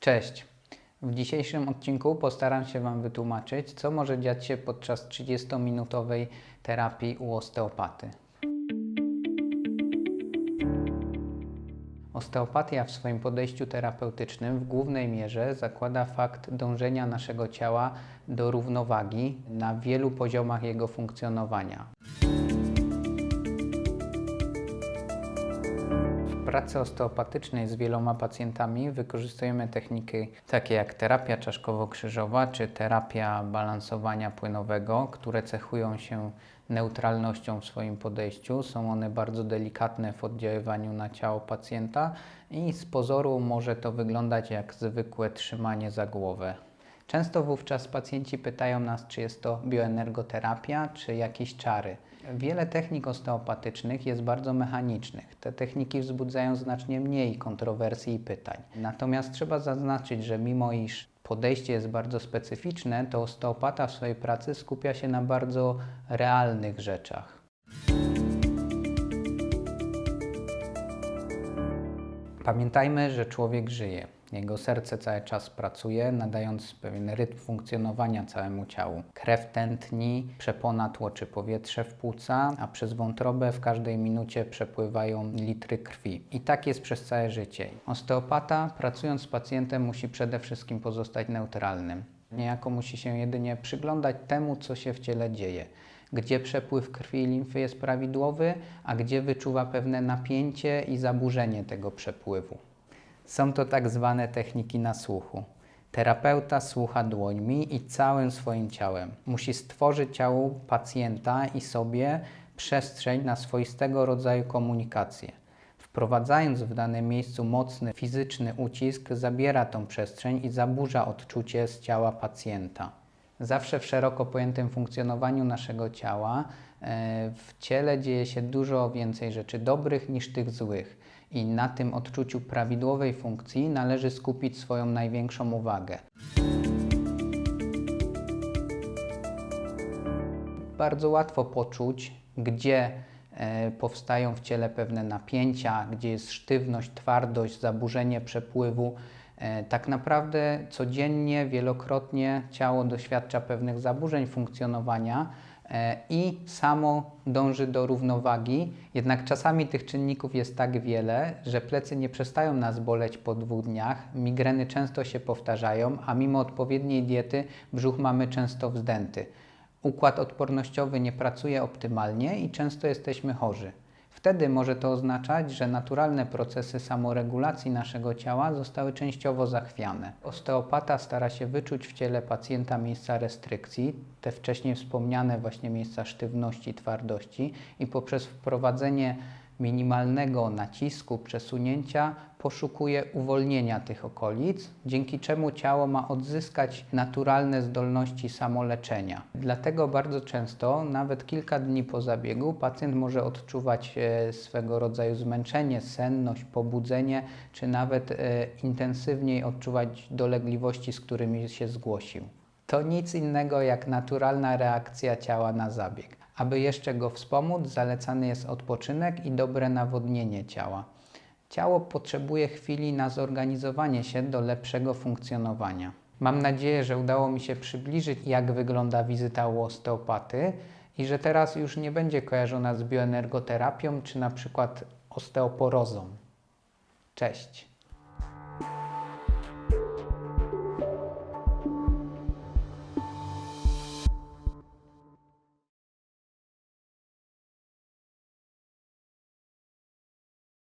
Cześć. W dzisiejszym odcinku postaram się Wam wytłumaczyć, co może dziać się podczas 30-minutowej terapii u osteopaty. Osteopatia w swoim podejściu terapeutycznym w głównej mierze zakłada fakt dążenia naszego ciała do równowagi na wielu poziomach jego funkcjonowania. Pracy osteopatycznej z wieloma pacjentami wykorzystujemy techniki takie jak terapia czaszkowo-krzyżowa czy terapia balansowania płynowego, które cechują się neutralnością w swoim podejściu. Są one bardzo delikatne w oddziaływaniu na ciało pacjenta i z pozoru może to wyglądać jak zwykłe trzymanie za głowę. Często wówczas pacjenci pytają nas, czy jest to bioenergoterapia, czy jakieś czary. Wiele technik osteopatycznych jest bardzo mechanicznych. Te techniki wzbudzają znacznie mniej kontrowersji i pytań. Natomiast trzeba zaznaczyć, że mimo iż podejście jest bardzo specyficzne, to osteopata w swojej pracy skupia się na bardzo realnych rzeczach. Pamiętajmy, że człowiek żyje. Jego serce cały czas pracuje, nadając pewien rytm funkcjonowania całemu ciału. Krew tętni, przepona tłoczy powietrze w płuca, a przez wątrobę w każdej minucie przepływają litry krwi. I tak jest przez całe życie. Osteopata, pracując z pacjentem, musi przede wszystkim pozostać neutralnym. Niejako musi się jedynie przyglądać temu, co się w ciele dzieje gdzie przepływ krwi i limfy jest prawidłowy, a gdzie wyczuwa pewne napięcie i zaburzenie tego przepływu. Są to tak zwane techniki nasłuchu. Terapeuta słucha dłońmi i całym swoim ciałem. Musi stworzyć ciału pacjenta i sobie przestrzeń na swoistego rodzaju komunikację. Wprowadzając w danym miejscu mocny fizyczny ucisk, zabiera tą przestrzeń i zaburza odczucie z ciała pacjenta. Zawsze w szeroko pojętym funkcjonowaniu naszego ciała e, w ciele dzieje się dużo więcej rzeczy dobrych niż tych złych. I na tym odczuciu prawidłowej funkcji należy skupić swoją największą uwagę. Bardzo łatwo poczuć, gdzie e, powstają w ciele pewne napięcia, gdzie jest sztywność, twardość, zaburzenie przepływu. E, tak naprawdę codziennie, wielokrotnie ciało doświadcza pewnych zaburzeń funkcjonowania e, i samo dąży do równowagi. Jednak czasami tych czynników jest tak wiele, że plecy nie przestają nas boleć po dwóch dniach, migreny często się powtarzają, a mimo odpowiedniej diety brzuch mamy często wzdęty. Układ odpornościowy nie pracuje optymalnie i często jesteśmy chorzy. Wtedy może to oznaczać, że naturalne procesy samoregulacji naszego ciała zostały częściowo zachwiane. Osteopata stara się wyczuć w ciele pacjenta miejsca restrykcji, te wcześniej wspomniane właśnie miejsca sztywności, twardości i poprzez wprowadzenie minimalnego nacisku, przesunięcia poszukuje uwolnienia tych okolic, dzięki czemu ciało ma odzyskać naturalne zdolności samoleczenia. Dlatego bardzo często, nawet kilka dni po zabiegu, pacjent może odczuwać e, swego rodzaju zmęczenie, senność, pobudzenie, czy nawet e, intensywniej odczuwać dolegliwości, z którymi się zgłosił. To nic innego jak naturalna reakcja ciała na zabieg. Aby jeszcze go wspomóc, zalecany jest odpoczynek i dobre nawodnienie ciała. Ciało potrzebuje chwili na zorganizowanie się do lepszego funkcjonowania. Mam nadzieję, że udało mi się przybliżyć, jak wygląda wizyta u osteopaty i że teraz już nie będzie kojarzona z bioenergoterapią czy na przykład osteoporozą. Cześć!